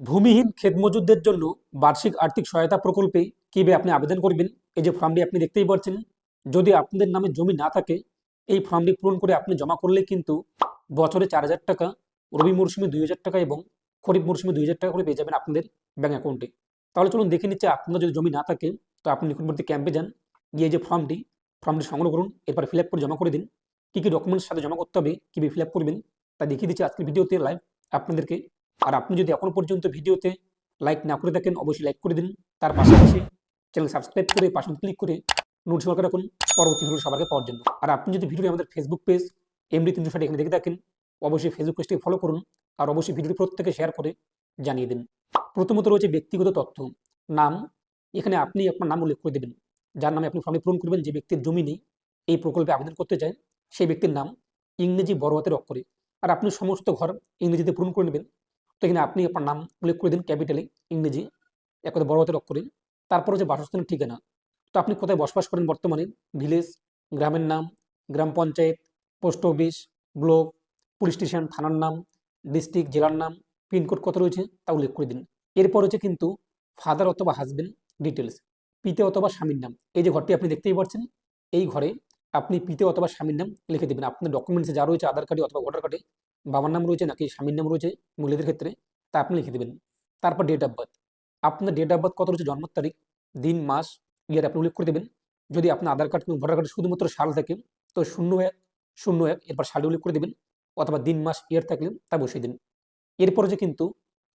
ভূমিহীন ক্ষেত মজুরদের জন্য বার্ষিক আর্থিক সহায়তা প্রকল্পে কীভাবে আপনি আবেদন করবেন? এই যে ফর্মটি আপনি দেখতেই পাচ্ছেন যদি আপনাদের নামে জমি না থাকে, এই ফর্মটি পূরণ করে আপনি জমা করলে কিন্তু বছরে চার হাজার টাকা, রবি মরশুমে দুই হাজার টাকা এবং খরিফ মরশুমে দুই হাজার টাকা করে পেয়ে যাবেন আপনাদের ব্যাঙ্ক অ্যাকাউন্টে তাহলে চলুন দেখে নিচ্ছে আপনার যদি জমি না থাকে, তো আপনি নিকটবর্তী ক্যাম্পে যান, গিয়ে যে ফর্মটি ফর্মটি সংগ্রহ করুন, এরপর ফিল করে জমা করে দিন। কী কী ডকুমেন্টস সাথে জমা করতে হবে, কীভাবে ফিল করবেন, তা দেখিয়ে দিচ্ছি আজকের ভিডিওতে লাইভ আপনাদেরকে। আর আপনি যদি এখনও পর্যন্ত ভিডিওতে লাইক না করে থাকেন, অবশ্যই লাইক করে দিন। তার পাশাপাশি চ্যানেল সাবস্ক্রাইব করে পাশে ক্লিক করে করে রাখুন। পরবর্তী ভিডিও সবাইকে পাওয়ার জন্য। আর আপনি যদি ভিডিওটি আমাদের ফেসবুক পেজ এমডি তিনশো ষাট এখানে দেখে থাকেন, অবশ্যই ফেসবুক পেজটি ফলো করুন আর অবশ্যই ভিডিওটি প্রত্যেকে শেয়ার করে জানিয়ে দিন। প্রথমত রয়েছে ব্যক্তিগত তথ্য। নাম, এখানে আপনি আপনার নাম উল্লেখ করে দেবেন। যার নামে আপনি ফর্মে পূরণ করবেন, যে ব্যক্তির জমি নেই, এই প্রকল্পে আবেদন করতে চায়, সেই ব্যক্তির নাম ইংরেজি বড় হাতের অক্ষরে। আর আপনি সমস্ত ঘর ইংরেজিতে পূরণ করে নেবেন। তো এখানে আপনি আপনার নাম উল্লেখ করে দিন ক্যাপিটালে ইংরেজি এক কথা বড় হাতের অক্ষরে। তারপর হচ্ছে বাসস্থানের ঠিকানা, তো আপনি কোথায় বসবাস করেন বর্তমানে? ভিলেজ গ্রামের নাম, গ্রাম panchayat post office block police station থানার নাম ডিস্ট্রিক্ট জেলার নাম পিনকোড কত রয়েছে তা উল্লেখ করে দিন। এরপর হচ্ছে কিন্তু ফাদার অথবা হাজবেন্ড ডিটেলস পিতে অথবা স্বামীর নাম। এই যে ঘরটি আপনি দেখতেই পাচ্ছেন, এই ঘরে আপনি পিতে অথবা স্বামীর নাম লিখে দেবেন। আপনার ডকুমেন্টসে যা রয়েছে, আধার কার্ডে অথবা ভোটার কার্ডে বাবার নাম রয়েছে নাকি স্বামীর নাম রয়েছে মহিলাদের ক্ষেত্রে, তা আপনি লিখে দেবেন। তারপর ডেট অফ বার্থ আপনার ডেট অফ বার্থ কত রয়েছে, জন্ম তারিখ, দিন, মাস ইয়ার আপনি উল্লেখ করে দেবেন। যদি আপনার আধার কার্ড ভোটার কার্ডে শুধুমাত্র সাল থাকে, তো শূন্য এক শূন্য এক, এরপর সালে উল্লেখ করে দেবেন, অথবা দিন, মাস ইয়ার থাকলে তা বসিয়ে দিন। এরপরে যে কিন্তু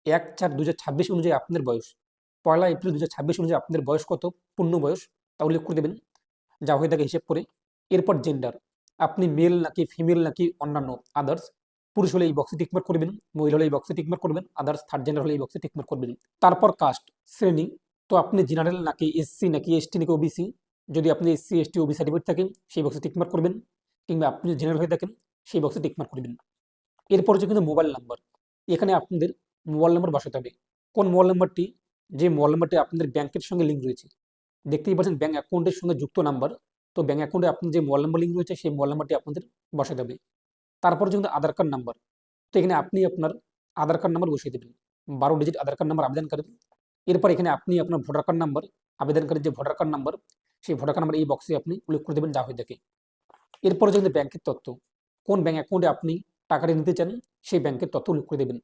এক চার দু ছাব্বিশ অনুযায়ী আপনার বয়স। পয়লা এপ্রিল দু ছাব্বিশ অনুযায়ী আপনার বয়স কত, পূর্ণ বয়স, তা উল্লেখ করে দেবেন। যা হয়ে থাকে হিসেব করে। এরপর জেন্ডার আপনি মেল নাকি ফিমেল নাকি অন্যান্য আদার্স পুরুষ হলে এই বক্সে টিকমার্ক করবেন, মহিলা হলে এই বক্সে টিকমার্ক করবেন আদার্স থার্ড জেন্ডার হলে এই বক্সে টিকমার্ক করবেন। তারপর কাস্ট শ্রেণি। তো আপনি জেনারেল নাকি এসসি নাকি এসটি নাকি ওবিসি যদি আপনি এসসি এসটি ওবি সার্টিফিকেট থাকেন, সেই বক্সে টিকমার্ক করবেন, কিংবা আপনি জেনারেল হয়ে থাকেন, সেই বক্সে টিকমার্ক করবেন এরপর হচ্ছে কিন্তু মোবাইল নাম্বার এখানে আপনাদের মোবাইল নাম্বার বসাতে হবে। কোন মোবাইল নাম্বারটি যে মোবাইল নাম্বারটি আপনাদের ব্যাংকের সঙ্গে লিঙ্ক রয়েছে। দেখতেই পাচ্ছেন ব্যাঙ্ক অ্যাকাউন্টের সঙ্গে যুক্ত নাম্বার তো ব্যাঙ্ক অ্যাকাউন্টে আপনার যে মোবাইল নাম্বার লিঙ্ক রয়েছে, সেই মোবাইল নাম্বারটি আপনাদের বসাতে হবে। তারপর কিন্তু আধার কার্ড নাম্বার তো এখানে আপনি আপনার আধার কার্ড নাম্বার বসিয়ে দেবেন। বারো ডিজিট আধার কার্ড নাম্বার আবেদন করেন এরপর এখানে আপনি আপনার ভোটার কার্ড নাম্বার আবেদনকারীর যে ভোটার কার্ড নাম্বার সেই ভোটার কার্ড নাম্বার এই বক্সে আপনি উল্লেখ করে দেবেন যা হয়ে থাকে এরপরে কিন্তু ব্যাংকের তথ্য, কোন ব্যাঙ্ক অ্যাকাউন্টে আপনি টাকাটা নিতে চান, সেই ব্যাংকের তথ্য উল্লেখ করে দেবেন।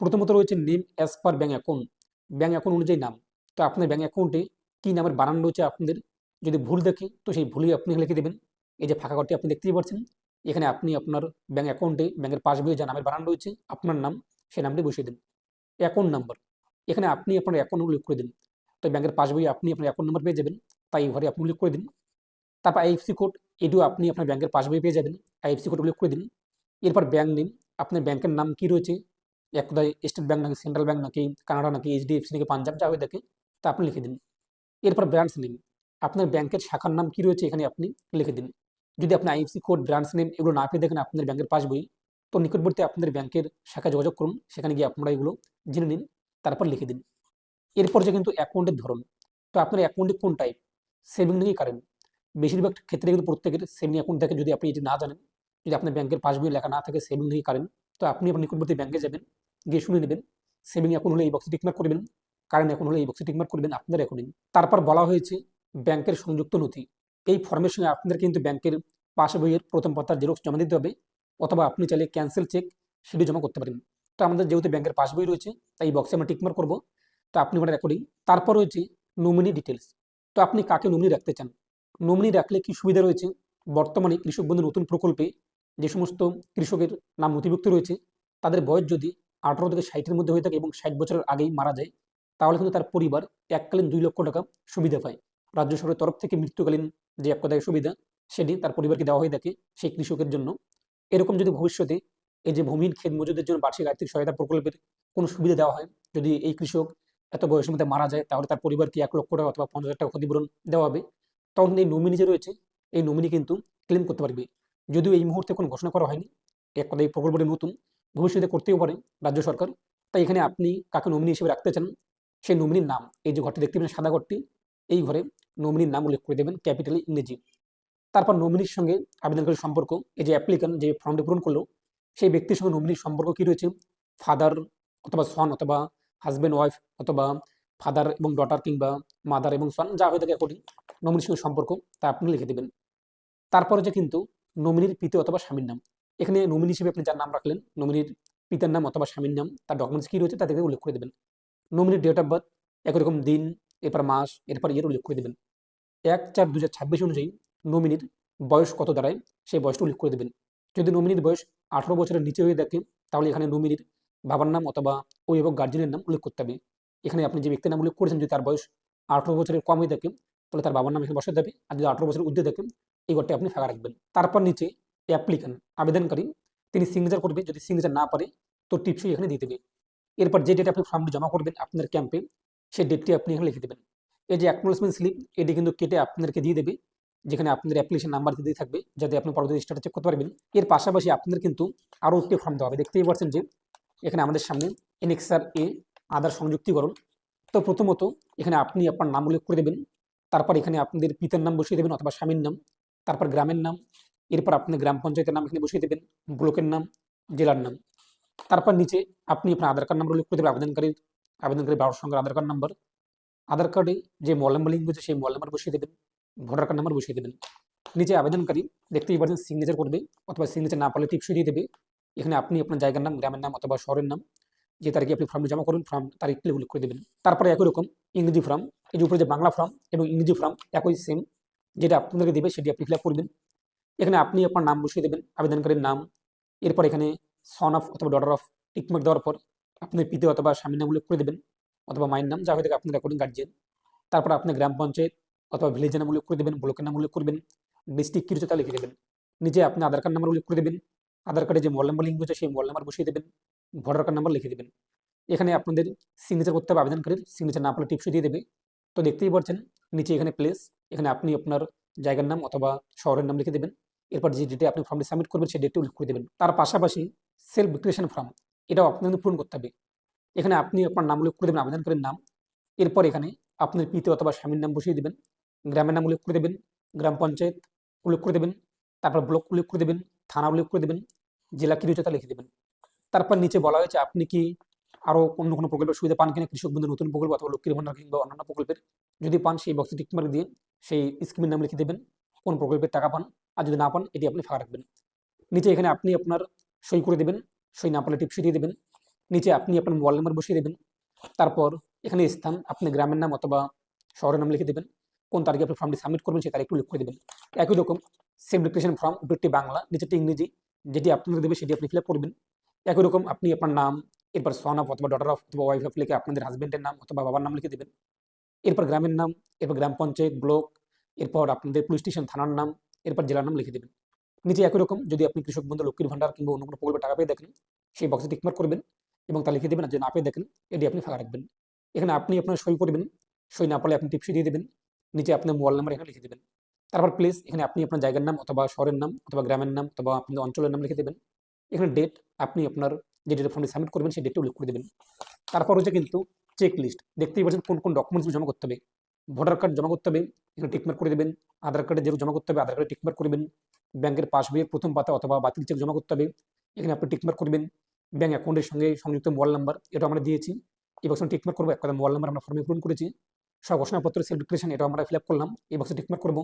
প্রথমত রয়েছে name as per bank account bank account অনুযায়ী নাম। তো আপনার ব্যাঙ্ক অ্যাকাউন্টে কী নামের বানান রয়েছে আপনাদের? যদি ভুল দেখে, তো সেই ভুলই আপনি লিখে দেবেন। এই যে ফাঁকা ঘরটি আপনি দেখতেই পাচ্ছেন এখানে আপনি আপনার ব্যাঙ্ক অ্যাকাউন্টে ব্যাঙ্কের পাসবইয়ে যা নামের বানান রয়েছে, আপনার নাম, সেই নামটি বসিয়ে দিন। অ্যাকাউন্ট নাম্বার এখানে আপনি আপনার অ্যাকাউন্ট উল্লেখ করে দিন। তো ব্যাঙ্কের পাসবইয়ে আপনি আপনার অ্যাকাউন্ট নাম্বার পেয়ে যাবেন, তাই ঘরে আপনি উল্লেখ করে দিন। তারপর আইএফসি কোড এটিও আপনি আপনার ব্যাঙ্কের পাসবই পেয়ে যাবেন আইএফসি কোড উল্লেখ করে দিন। এরপর ব্যাঙ্ক নেম আপনার ব্যাংকের নাম কি রয়েছে? এক কথায় স্টেট ব্যাঙ্ক নাকি সেন্ট্রাল ব্যাঙ্ক নাকি কানাডা নাকি এইচডিএফসি নাকি পাঞ্জাব, যা হয়ে থাকে, তা আপনি লিখে দিন। এরপর ব্রাঞ্চ নেম আপনার ব্যাংকের শাখার নাম কি রয়েছে, এখানে আপনি লিখে দিন। যদি আপনি আইএফসি কোড ব্রাঞ্চ নেম এগুলো না পেয়ে দেখেন আপনাদের ব্যাংকের পাসবই তো নিকটবর্তী আপনাদের ব্যাংকের শাখায় যোগাযোগ করুন, সেখানে গিয়ে আপনারা এগুলো জেনে নিন, তারপর লিখে দিন। এরপর যে কিন্তু অ্যাকাউন্টের ধরন, তো আপনার অ্যাকাউন্টে কোন টাইপ সেভিং নাকি কারেন্ট বেশিরভাগ ক্ষেত্রে কিন্তু প্রত্যেকের সেভিং অ্যাকাউন্ট থাকে, যদি আপনি এটি না জানেন, যদি আপনার ব্যাংকের পাসবই লেখা না থাকে সেভিং নাকি কারেন্ট তো আপনি আপনার নিকটবর্তী ব্যাংকে যাবেন, গিয়ে শুনে নেবেন সেভিং অ্যাকাউন্ট হলে এই বক্সে টিকমার্ক করবেন কারেন্ট অ্যাকাউন্ট হলে এই বক্সে টিকমার্ক করবেন আপনার অ্যাকাউন্টিং তারপর বলা হয়েছে ব্যাংকের সংযুক্ত নথি। এই ফর্মের সঙ্গে আপনাদের কিন্তু ব্যাংকের পাশ বইয়ের প্রথম পাতার জেরক্স জমা দিতে হবে অথবা আপনি চাইলে ক্যান্সেল চেক সেটি জমা করতে পারেন। তো আমাদের যেহেতু ব্যাংকের পাস বই রয়েছে, তাই এই বক্সে আমরা টিকমার্ক করব। তো আপনি ওটা রেকর্ডিং তারপর রয়েছে নমিনি ডিটেলস তো আপনি কাকে নমিনি রাখতে চান? নমিনি রাখলে কি সুবিধা রয়েছে? বর্তমানে কৃষক বন্ধু নতুন প্রকল্পে যে সমস্ত কৃষকের নাম নথিভুক্ত রয়েছে, তাদের বয়স যদি আঠারো থেকে ষাটের মধ্যে হয়ে থাকে এবং ষাট বছরের আগেই মারা যায়, তাহলে কিন্তু তার পরিবার এককালীন দুই লক্ষ টাকা সুবিধা পায়। রাজ্য সরকারের তরফ থেকে মৃত্যুকালীন যে এক কথায় সুবিধা, সেটি তার পরিবারকে দেওয়া হয়ে থাকে সেই কৃষকের জন্য। এরকম যদি ভবিষ্যতে এই যে ভূমিহীন ক্ষেত মজুদের জন্য বার্ষিক আর্থিক সহায়তা প্রকল্পের কোনো সুবিধা দেওয়া হয়, যদি এই কৃষক এত বয়সের মধ্যে মারা যায়, তাহলে তার পরিবারকে এক লক্ষ টাকা অথবা পঞ্চাশ টাকা ক্ষতিপূরণ দেওয়া হবে। তখন এই নমিনি যে রয়েছে, এই নমিনি কিন্তু ক্লেম করতে পারবে। যদিও এই মুহূর্তে কোনো ঘোষণা করা হয়নি, এক কথা এই প্রকল্পটি নতুন, ভবিষ্যতে করতেও পারে রাজ্য সরকার। তাই এখানে আপনি কাকে নমিনি হিসেবে রাখতে চান, সেই নমিনির নাম। এই যে ঘরটি দেখতে পাবেন সাদা ঘরটি। এই ঘরে নমিনির নাম উল্লেখ করে দেবেন ক্যাপিটালি ইংরেজি। তারপর নমিনির সঙ্গে আবেদনকারীর সম্পর্ক, এই যে অ্যাপ্লিকান যে ফর্মটি পূরণ করল, সেই ব্যক্তির সঙ্গে নমিনির সম্পর্ক কী রয়েছে? ফাদার অথবা সন অথবা হাজব্যান্ড ওয়াইফ অথবা ফাদার এবং ডটার কিংবা মাদার এবং সন যা হয়ে থাকে অ্যাকর্ডিং নমিনির সঙ্গে সম্পর্ক, তা আপনি লিখে দেবেন। তারপরে যে কিন্তু নমিনির পিতা অথবা স্বামীর নাম। এখানে নমিনি হিসেবে আপনি যার নাম রাখলেন নমিনির পিতার নাম অথবা স্বামীর নাম, তার ডকুমেন্টস কী রয়েছে তাদেরকে উল্লেখ করে দেবেন। নমিনির ডেট অফ বার্থ একই রকম দিন এরপর মাস, এরপর ইয়ের উল্লেখ করে দেবেন। এক চার দু অনুযায়ী নমিনির বয়স কত দাঁড়ায়, সেই বয়সটা উল্লেখ করে দেবেন। যদি নমিনির বয়স আঠারো বছরের নিচে হয়ে থাকে তাহলে এখানে নমিনির বাবার নাম অথবা অভিভাবক গার্জেনের নাম উল্লেখ করতে হবে। এখানে আপনি যে ব্যক্তির নাম উল্লেখ করেছেন, যদি তার বয়স আঠারো বছরের কম হয়ে থাকে তাহলে তার বাবার নাম এখানে বসাতে হবে। আর যদি আঠারো বছরের ঊর্ধ্বে থাকে এই ঘরটি আপনি ফাঁকা রাখবেন। তারপর নিচে অ্যাপ্লিকান আবেদনকারী, তিনি সিগনেচার করবে। যদি সিগনেচার না পারে, তো টিপসই এখানে দিয়ে দেবে। এরপর যে ডেটে আপনি ফর্মটি জমা করবেন, আপনার ক্যাম্পে সেই ডেটটি আপনি এখানে লিখে দেবেন। এই যে অ্যাকনোলেজমেন্ট স্লিপ এটি কিন্তু কেটে আপনাদেরকে দিয়ে দেবে, যেখানে আপনাদের অ্যাপ্লিকেশন নাম্বার দিয়ে থাকবে, যাতে আপনি পরবর্তী স্টার্ট চেক করতে পারবেন। এর পাশাপাশি আপনাদের কিন্তু আরও একটি ফর্ম দেওয়া হবে। দেখতেই পাচ্ছেন যে এখানে আমাদের সামনে এনএক্সআর এ আধার সংযুক্তিকরণ তো প্রথমত এখানে আপনি আপনার নাম উল্লেখ করে দেবেন, তারপর এখানে আপনাদের পিতার নাম বসিয়ে দেবেন অথবা স্বামীর নাম, তারপর গ্রামের নাম, এরপর আপনি গ্রাম পঞ্চায়েতের নাম এখানে বসিয়ে দেবেন, ব্লকের নাম, জেলার নাম। তারপর নিচে আপনি আপনার আধার কার্ড নাম্বার উল্লেখ করে দেবেন, আবেদনকারীর আবেদনকারী বাবার সঙ্গে আধার কার্ড নাম্বার আধার কার্ডে যে মোবাইল নাম্বার লিঙ্ক রয়েছে সেই মোবাইল নাম্বার বসিয়ে দেবেন ভোটার কার্ড নাম্বার বসিয়ে দেবেন। নিচে আবেদনকারী দেখতেই পারছেন সিগনেচার করবে অথবা সিগনেচার না পারলে টিপসই দিয়ে দেবে। এখানে আপনি আপনার জায়গার নাম, গ্রামের নাম অথবা শহরের নাম, যে তারিখে আপনি ফর্ম জমা করুন ফর্ম তারিখটি উল্লেখ করে দেবেন। তারপরে একই রকম ইংরেজি ফর্ম এই যে উপরে যে বাংলা ফর্ম এবং ইংরেজি ফর্ম একই সেম যেটা আপনাদেরকে দেবে সেটি আপনি ফিল করবেন। এখানে আপনি আপনার নাম বসিয়ে দেবেন, আবেদনকারীর নাম, এরপর এখানে সন অফ অথবা ডটার অফ টিকমার্ক দেওয়ার পর আপনার পিতা অথবা স্বামীর নাম উল্লেখ করে দেবেন, অথবা মায়ের নাম, যা হয়ে থাকে আপনার অ্যাকর্ডিং গার্জিয়ান তারপর আপনার গ্রাম পঞ্চায়েত অথবা ভিলেজের নাম উল্লেখ করে দেবেন, ব্লকের নাম উল্লেখ করবেন ডিস্ট্রিক্ট কী রয়েছে তা লিখে দেবেন। নিজে আপনি আধার কার্ড নাম্বার উল্লেখ করে দেবেন, আধার কার্ডে যে মোবাইল নাম্বার লিঙ্ক রয়েছে, সেই মোবাইল নাম্বার বসিয়ে দেবেন ভোটার কার্ড নাম্বার লিখে দেবেন। এখানে আপনাদের সিগনেচার করতে হবে, আবেদনকারীর সিগনেচার না পারলে টিপসই দিয়ে দেবে। তো দেখতেই পাচ্ছেন, নিচে এখানে প্লেস এখানে আপনি আপনার জায়গার নাম অথবা শহরের নাম লিখে দেবেন। এরপর যে ডেটে আপনি ফর্মটি সাবমিট করবেন, সেই ডেটটি উল্লেখ করে দেবেন। তার পাশাপাশি সেলফ ডিক্লারেশন ফর্ম এটাও আপনাদের পূরণ করতে হবে। এখানে আপনি আপনার নাম উল্লেখ করে দেবেন, আবেদনকারীর নাম। এরপর এখানে আপনার পিতা অথবা স্বামীর নাম বসিয়ে দেবেন। গ্রামের নাম উল্লেখ করে দেবেন, গ্রাম পঞ্চায়েত উল্লেখ করে দেবেন, তারপর ব্লক উল্লেখ করে দেবেন, থানা উল্লেখ করে দেবেন, জেলা কি রয়েছে তা লিখে দেবেন। তারপর নিচে বলা হয়েছে, আপনি কি আরও অন্য কোনো প্রকল্পের সুবিধা পান কিনা, কৃষক বন্ধু নতুন প্রকল্প অথবা লক্ষ্মীর ভান্ডার কিংবা অন্যান্য প্রকল্পের, যদি পান সেই বক্সে টিকমার্ক দিয়ে সেই স্কিমের নাম লিখে দেবেন, কোন প্রকল্পের টাকা পান, আর যদি না পান, এটি আপনি ফাঁকা রাখবেন। নিচে এখানে আপনি আপনার সই করে দেবেন সই না পারলে টিপসই দিয়ে দেবেন। নিচে আপনি আপনার মোবাইল নাম্বার বসিয়ে দেবেন। তারপর এখানে স্থান, আপনি গ্রামের নাম অথবা শহরের নাম লিখে দেবেন। কোন তারিখে আপনি ফর্মটি সাবমিট করবেন সেই তারিখ উল্লেখ করে দেবেন। একই রকম সেম ডিক্লেশন ফর্ম উপরটি বাংলা নিচেটি ইংরেজি। যেটি আপনাদের দেবে সেটি আপনি ফিল আপ করবেন। একই রকম আপনি আপনার নাম, এরপর সন অফ অথবা ডটার অফ অথবা ওয়াইফ অফ লিখে আপনাদের হাজব্যান্ডের নাম অথবা বাবার নাম লিখে দেবেন। এরপর গ্রামের নাম, এরপর গ্রাম পঞ্চায়েত, ব্লক, এরপর আপনাদের পুলিশ স্টেশন থানার নাম, এরপর জেলার নাম লিখে দেবেন। নিচে একই রকম। যদি আপনি কৃষক বন্ধু, লক্ষ্মীর ভান্ডার কিংবা অন্য কোনো প্রকল্পে টাকা পেয়ে দেখেন, সেই বক্সে টিকমার্ক করবেন এবং তা লিখে দেবেন আর যদি না পেয়ে দেখেন, এটি আপনি ফাঁকা রাখবেন। এখানে আপনি আপনার সই করবেন, সই না পারলে আপনি টিপসই দিয়ে দেবেন, নিচে আপনার মোবাইল নাম্বার এখানে লিখে দেবেন। তারপর প্লেস এখানে আপনি আপনার জায়গার নাম অথবা শহরের নাম অথবা গ্রামের নাম অথবা আপনাদের অঞ্চলের নাম লিখে দেবেন। এখানে ডেট আপনি আপনার যে ডেটে ফর্মটি সাবমিট করবেন, সেই ডেটটা উল্লেখ করে দেবেন। তারপর হচ্ছে কিন্তু চেক লিস্ট দেখতেই পাচ্ছেন কোন কোন ডকুমেন্টস জমা করতে হবে। ভোটার কার্ড জমা করতে হবে, এখানে টিকমার্ক করে দেবেন আধার কার্ডে যেগুলো জমা করতে হবে আধার কার্ডে টিকমার্ক করবেন ব্যাংকের পাসবইয়ের প্রথম পাতা অথবা বাতিল চেক জমা করতে হবে। এখানে আপনি টিকমার্ক করবেন। ব্যাঙ্ক অ্যাকাউন্টের সঙ্গে সংযুক্ত মোবাইল নাম্বার এটা আমরা দিয়েছি। এই বক্সে টিকমার্ক করব, এক কথা মোবাইল নাম্বার আমরা ফর্মে পূরণ করেছি। সব ঘোষণাপত্র সেলফ এটা আমরা ফিল আপ করলাম। এই বক্সে টিকমার্ক করব।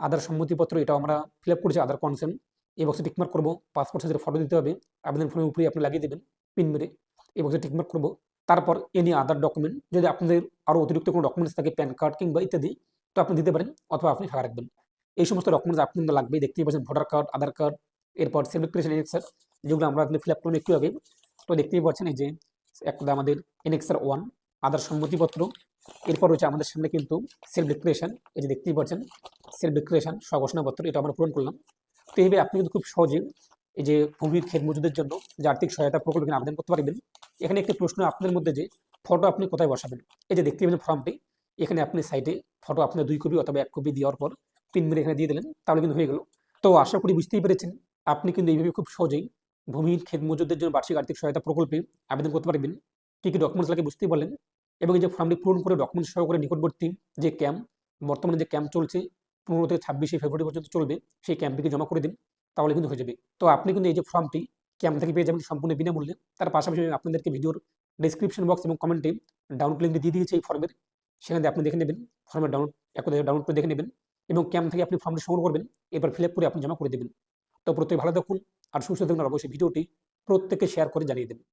আধার সম্মতিপত্র এটাও আমরা ফিল আপ করেছি, আধার কনসেন্ট এই বক্সে টিকমার্ক করব। পাসপোর্ট সাইজের ফটো দিতে হবে। আবেদন ফর্মের উপরে আপনি লাগিয়ে দেবেন পিন মেরে। এই বক্সে টিকমার্ক করব। তারপর এনি আদার ডকুমেন্ট যদি আপনাদের আরও অতিরিক্ত কোনো ডকুমেন্টস থাকে প্যান কার্ড কিংবা ইত্যাদি, তো আপনি দিতে পারেন অথবা আপনি ফাঁকা রাখবেন। এই সমস্ত ডকুমেন্টস আপনাদের লাগবে দেখতেই পাচ্ছেন ভোটার কার্ড আধার কার্ড এরপর সেলফ ডিক্লেরেশন এনএক্সার যেগুলো আমরা ফিল আপ করুন একটু আগে। তো দেখতেই পাচ্ছেন এই যে একটা আমাদের এনএক্সার ওয়ান আধার সম্মতিপত্র, এরপর রয়েছে আমাদের সামনে কিন্তু সেলফ ডিক্লেরেশন এই যে দেখতেই পাচ্ছেন সেলফ ডিক্লেরেশন স্বঘোষণাপত্র, এটা আমরা পূরণ করলাম। তো এইভাবে আপনি কিন্তু খুব সহজে এই যে ভূমির ক্ষেত মজুদের জন্য যে আর্থিক সহায়তা প্রকল্প আবেদন করতে পারবেন। এখানে একটি প্রশ্ন আপনাদের মধ্যে যে ফটো আপনি কোথায় বসাবেন? এই যে দেখতে পাবেন ফর্মটি এখানে আপনি সাইডে ফটো আপনার দুই কপি অথবা এক কপি দেওয়ার পর পিন মেরে এখানে দিয়ে দিলেন, তাহলে কিন্তু হয়ে গেল। তো আশা করি বুঝতেই পেরেছেন, আপনি কিন্তু এইভাবে খুব সহজেই ভূমির ক্ষেত মজুরদের জন্য বার্ষিক আর্থিক সহায়তা প্রকল্পে আবেদন করতে পারবেন। কী কী ডকুমেন্টস লাগে বুঝতেই পারলেন। এবং এই যে ফর্মটি পূরণ করে ডকুমেন্টস সহকারে নিকটবর্তী যে ক্যাম্প বর্তমানে যে ক্যাম্প চলছে, পনেরো থেকে ছাব্বিশে ফেব্রুয়ারি পর্যন্ত চলবে, সেই ক্যাম্পটিকে জমা করে দিন, তাহলে কিন্তু হয়ে যাবে। তো আপনি কিন্তু এই যে ফর্মটি ক্যাম্প থেকে পেয়ে যাবেন সম্পূর্ণ বিনামূল্যে। তার পাশাপাশি আপনাদেরকে ভিডিওর ডিসক্রিপশন বক্স এবং কমেন্টে ডাউনলোড লিঙ্ক দিয়ে দিয়েছে এই ফর্মের সেখানে আপনি দেখে নেবেন ফর্মের ডাউনলোড একদম ডাউনলোড করে দেখে নেবেন। এবং ক্যাম্প থেকে আপনি ফর্মটি সংগ্রহ করবেন এবার ফিল করে আপনি জমা করে দেবেন। তো প্রত্যেকে ভালো দেখুন আর সুস্থ থাকুন অবশ্যই ভিডিওটি প্রত্যেককে শেয়ার করে জানিয়ে দেবেন।